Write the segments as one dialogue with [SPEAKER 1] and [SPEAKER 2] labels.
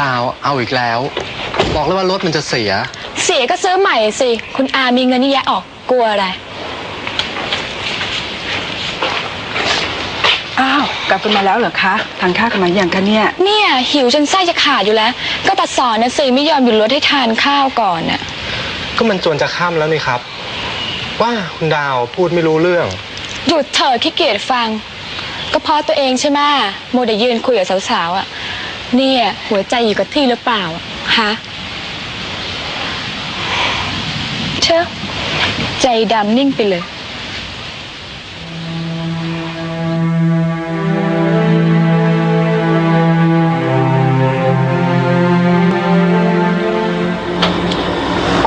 [SPEAKER 1] ดาวเอาอีกแล้ว บอกเลยว่ารถมันจะเสีย
[SPEAKER 2] เสียก็ซื้อใหม่สิ คุณอามีเงินเยอะแยะออกกลัวอะไร
[SPEAKER 3] อ้าวกลับกันมาแล้วเหรอคะทานข้าวกันมาอย่างคะเนี่ย
[SPEAKER 2] เนี่ยหิวจนไส้จะขาดอยู่แล้ว ก็ตัดสอนนะสิไม่ยอมหยุดรถให้ทานข้าวก่อนน่ะ
[SPEAKER 1] ก็มันจวนจะค่ำแล้วนี่ครับ ว่าคุณดาวพูดไม่รู้เรื่อง
[SPEAKER 2] หยุดเถิดขี้เกียจฟัง ก็เพราะตัวเองใช่ไหมโมเดยืนคุยกับสาวๆอะ เนี่ย หัวใจอยู่กับที่หรือเปล่าอะฮะเชอะใจดำนิ่งไปเลย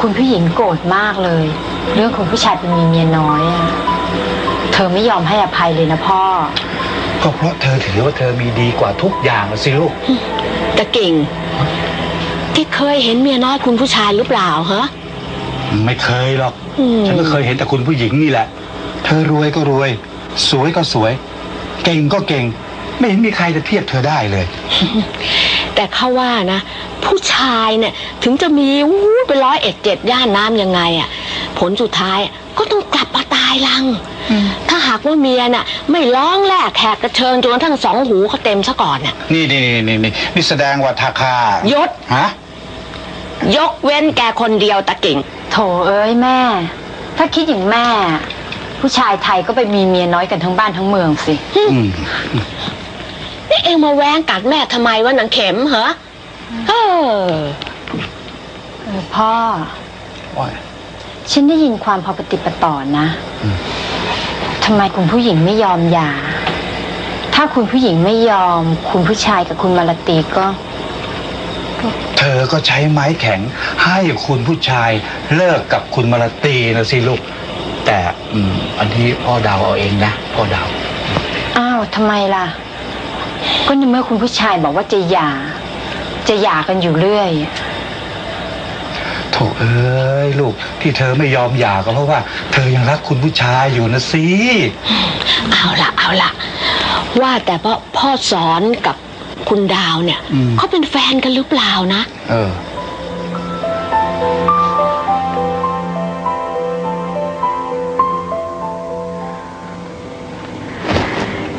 [SPEAKER 4] คุณผู้หญิงโกรธมากเลย เรื่องคุณผู้ชายเป็นมีเมียน้อยอะเธอไม่ยอมให้อภัยเลยนะพ่อ
[SPEAKER 5] ก็เพราะเธอถือว่าเธอมีดีกว่าทุกอย่างน่ะสิลูก
[SPEAKER 6] ตะเก่งที่เคยเห็นเมียน้อยคุณผู้ชายหรือเปล่าเหรอ
[SPEAKER 5] ไม่เคยหรอก
[SPEAKER 6] อืม
[SPEAKER 5] ฉันก็เคยเห็นแต่คุณผู้หญิงนี่แหละ เธอรวยก็รวย สวยก็สวย เก่งก็เก่ง ไม่เห็นมีใครจะเทียบเธอได้เลย
[SPEAKER 6] แต่เขาว่านะ ผู้ชายเนี่ยถึงจะมีอู้เป็นร้อยเอ็ดเจ็ดย่านน้ำยังไงอะ่ะผลสุดท้ายอะก็ต้องกลับมาตายลังถ้าหากว่าเมียน่ะ ไม่ร้องแลกแขกกระเชิญจนกระทั้งสองหูเขาเต็มซะก่อนน่ะ
[SPEAKER 5] นี่นี่นี่นี่นี่นี่แสดงว่าทาคาย
[SPEAKER 6] ศ
[SPEAKER 5] ฮะ
[SPEAKER 6] ยกเว้นแกคนเดียวตะเก่ง
[SPEAKER 4] โถเอ้ยแม่ ถ้าคิดอย่างแม่ ผู้ชายไทยก็ไปมีเมียน้อยกันทั้งบ้านทั้งเมืองสิ
[SPEAKER 5] อืม
[SPEAKER 6] นี่เองมาแว้งกัดแม่ทำไมวะหนังเข็มเหรอเออ
[SPEAKER 4] เออพ่อ
[SPEAKER 5] ว่า
[SPEAKER 4] ฉันได้ยินความพอปฏิปต่อนะ
[SPEAKER 5] อืม
[SPEAKER 4] ทำไมคุณผู้หญิงไม่ยอมหย่า ถ้าคุณผู้หญิงไม่ยอม คุณผู้ชายกับคุณมาลาตีก็
[SPEAKER 5] เธอก็ใช้ไม้แข็งให้คุณผู้ชายเลิกกับคุณมาลาตีนะสิลูก แต่อืมอันที่พ่อเดาวเอาเองนะพ่อเดาว
[SPEAKER 4] อ้าวทำไมล่ะ ก็ในเมื่อคุณผู้ชายบอกว่าจะหย่า จะหย่ากันอยู่เรื่อย
[SPEAKER 5] โถเอ้ยลูกที่เธอไม่ยอมหย่าก็เพราะว่า เธอยังรักคุณผู้ชายอยู่นะสิ
[SPEAKER 6] เอาละเอาละว่าแต่พ่อพ่อสอนกับคุณดาวเนี่ย
[SPEAKER 5] อืม
[SPEAKER 6] เขาเป็นแฟนกันหรือเปล่านะ
[SPEAKER 5] เออ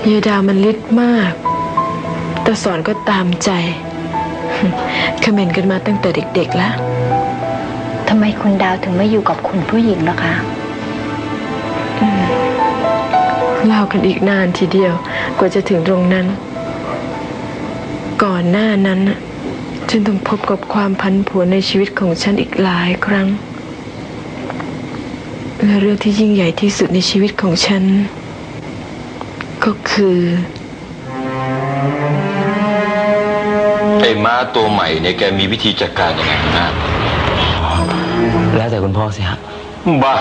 [SPEAKER 7] ยายดาวมันฤทธิ์มาก แต่สอนก็ตามใจเขม่นกันมาตั้งแต่เด็กๆแล้ว
[SPEAKER 4] ทำไมคุณดาวถึงไม่อยู่กับคุณผู้หญิงล่ะคะ
[SPEAKER 7] เล่ากันอีกนานทีเดียว กว่าจะถึงตรงนั้น ก่อนหน้านั้นน่ะฉันต้องพบกับความพันผวนในชีวิตของฉันอีกหลายครั้ง และเรื่องที่ยิ่งใหญ่ที่สุดในชีวิตของฉัน ก็คือ
[SPEAKER 8] ไอ้ม้าตัวใหม่เนี่ยแกมีวิธีจัดการยังไงนะ
[SPEAKER 9] แล้วแต่คุณพ่อสิฮะ
[SPEAKER 8] บ้า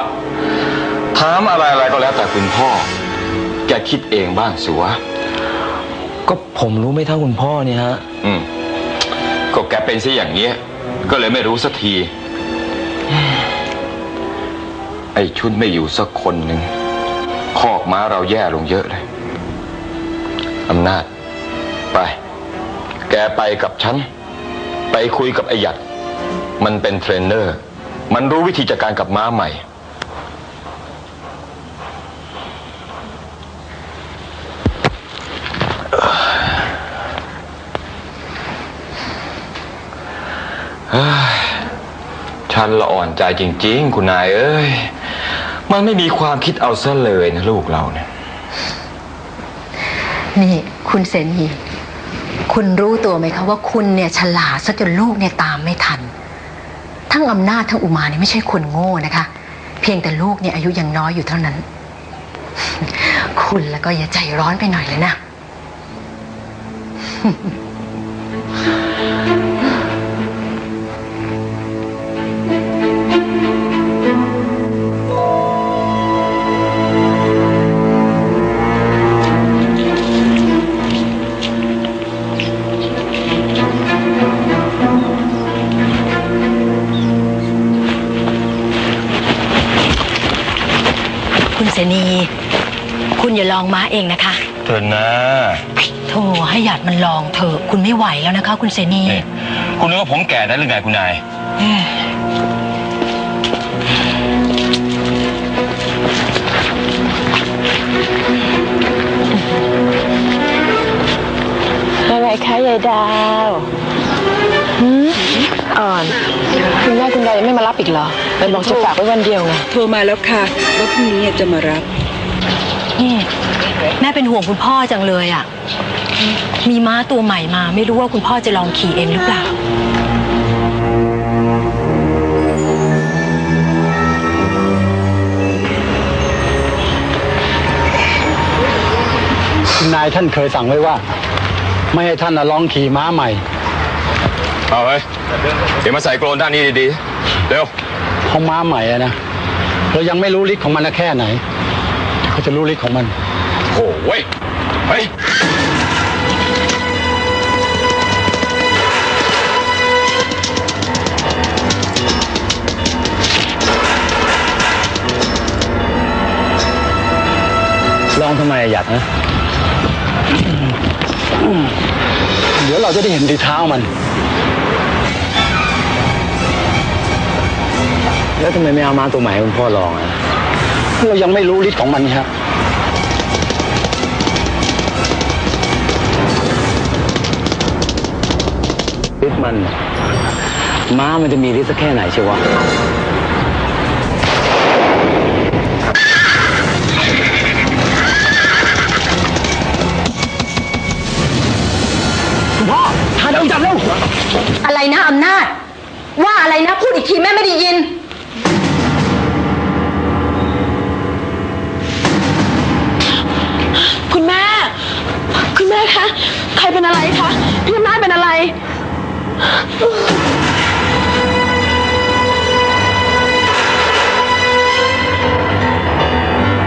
[SPEAKER 8] ถามอะไรอะไรก็แล้วแต่คุณพ่อ แกคิดเองบ้างสิวะ
[SPEAKER 9] ก็ผมรู้ไม่เท่าคุณพ่อเนี่ยฮะ
[SPEAKER 8] อืม ก็แกเป็นซะอย่างเนี้ย ก็เลยไม่รู้สักที ไอ้ชุดไม่อยู่สักคนหนึ่งคอกม้าเราแย่ลงเยอะเลย อำนาจ ไป แกไปกับฉัน ไปคุยกับไอ้หยัด มันเป็นเทรนเนอร์ มันรู้วิธีจัดการกับม้าใหม่เฮ้ยฉันละอ่อนใจจริง ๆ คุณนายเอ้ย มันไม่มีความคิดเอาซะเลยนะลูกเราเนี่ย
[SPEAKER 10] นี่คุณเสนีคุณรู้ตัวไหมคะว่าคุณเนี่ยฉลาดซะจนลูกเนี่ยตามไม่ทัน ทั้งอำนาจทั้งอุมาเนี่ยไม่ใช่คนโง่นะคะ เพียงแต่ลูกเนี่ยอายุยังน้อยอยู่เท่านั้น คุณแล้วก็อย่าใจร้อนไปหน่อยเลยนะ คุณเสนี คุณอย่าลองม้าเองนะคะ
[SPEAKER 5] เธอนะ
[SPEAKER 10] โธ่ให้หยาดมันลองเถอะคุณไม่ไหวแล้วนะคะ คุณเสนี
[SPEAKER 5] นี่
[SPEAKER 8] คุณนึกว่าผมแก่ได้หรือไงคุณนาย
[SPEAKER 6] อะไรคะยายดา ยังไม่มารับอีกเหรอไปบอกจะฝากไว้วันเดียวไง
[SPEAKER 3] โทรมาแล้วค่ะว่าพรุ่งนี้จะมารับ
[SPEAKER 4] นี่แม่เป็นห่วงคุณพ่อจังเลยอะ่ะ มีม้าตัวใหม่มา ไม่รู้ว่าคุณพ่อจะลองขี่เองหรือเปล่า
[SPEAKER 11] คุณนายท่านเคยสั่งไว้ว่า ไม่ให้ท่านน่ะลองขี่ม้าใหม่
[SPEAKER 8] เอาเฮ้ยเดี๋ยวมาใส่โกรนด้านนี้ดีๆ เร็ว
[SPEAKER 11] เพราะม้าใหม่อะนะ เรายังไม่รู้ฤทธิ์ของมันนะแค่ไหนเขาจะรู้ฤทธิ์ของมัน
[SPEAKER 8] โอ้เว้ยเฮ้ย
[SPEAKER 9] ลองทำไมอะอยากนะ
[SPEAKER 11] เดี๋ยวเราจะได้เห็นดีเท้ามัน
[SPEAKER 9] แล้วทำไมไม่เอาม้าตัวใหม่ให้คุณพ่อลองอะ
[SPEAKER 11] เรายังไม่รู้ฤทธิ์ของมันครับ
[SPEAKER 9] ฤทธิ์มัน ม้ามันจะมีฤทธิ์สักแค่ไหนเชียววะ
[SPEAKER 4] อะไรนะอำนาจ ว่าอะไรนะพูดอีกทีแม่ไม่ได้ยิน
[SPEAKER 6] คุณแม่ คุณแม่คะ ใครเป็นอะไรคะ พี่อำนาจเป็นอะไร